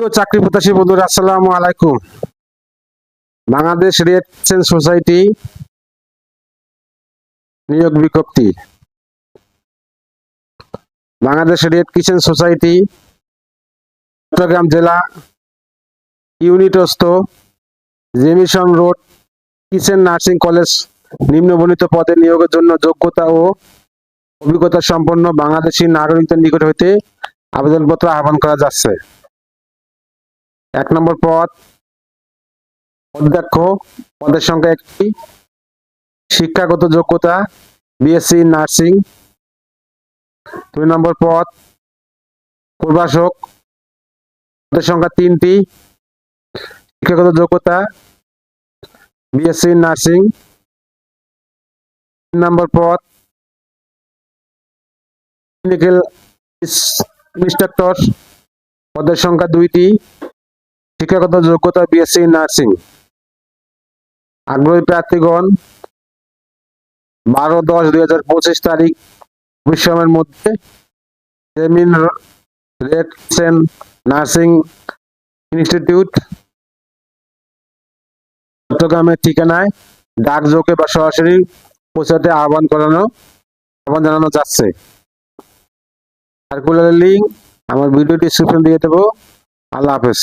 চাকরি প্রত্যাশী বন্ধুরা, আসসালামু আলাইকুম। বাংলাদেশ রেড চেন সোসাইটি নিয়োগ বিজ্ঞপ্তি। Bangladesh red crescent society, Chattogram জেলা, ইউনিটস্থ, Jamison road crescent nursing college নিম্নবর্ণিত পদে নিয়োগের জন্য যোগ্যতা ও অভিজ্ঞতা সম্পন্ন বাংলাদেশি নাগরিকদের নিকট হইতে আবেদনপত্র আহ্বান করা যাচ্ছে। এক নম্বর পদ। অধ্যক্ষ পদের সংখ্যা একটি। শিক্ষাগত যোগ্যতা বিএসসি নার্সিং দুই নম্বর পদ। প্রভাষক পদের সংখ্যা তিনটি। শিক্ষাগত যোগ্যতা বিএসসি নার্সিং তিন নম্বর পদ। ক্লিনিক্যাল ইনস্ট্রাক্টর পদের সংখ্যা দুইটি। শিক্ষাগত যোগ্যতা বিএসসি নার্সিং। আগ্রহী প্রার্থীগণ, বারো দশ দুই হাজার পঁচিশ তারিখ সময়ের মধ্যে নার্সিং ইনস্টিটিউট চট্টগ্রামের ঠিকানায় ডাকযোগে বা সরাসরি পৌঁছাতে আহ্বান করানো, আহ্বান জানানো যাচ্ছে। সার্কুলার লিঙ্ক আমার ভিডিও ডিসক্রিপশন দিয়ে দেবো। আল্লাহ হাফেজ।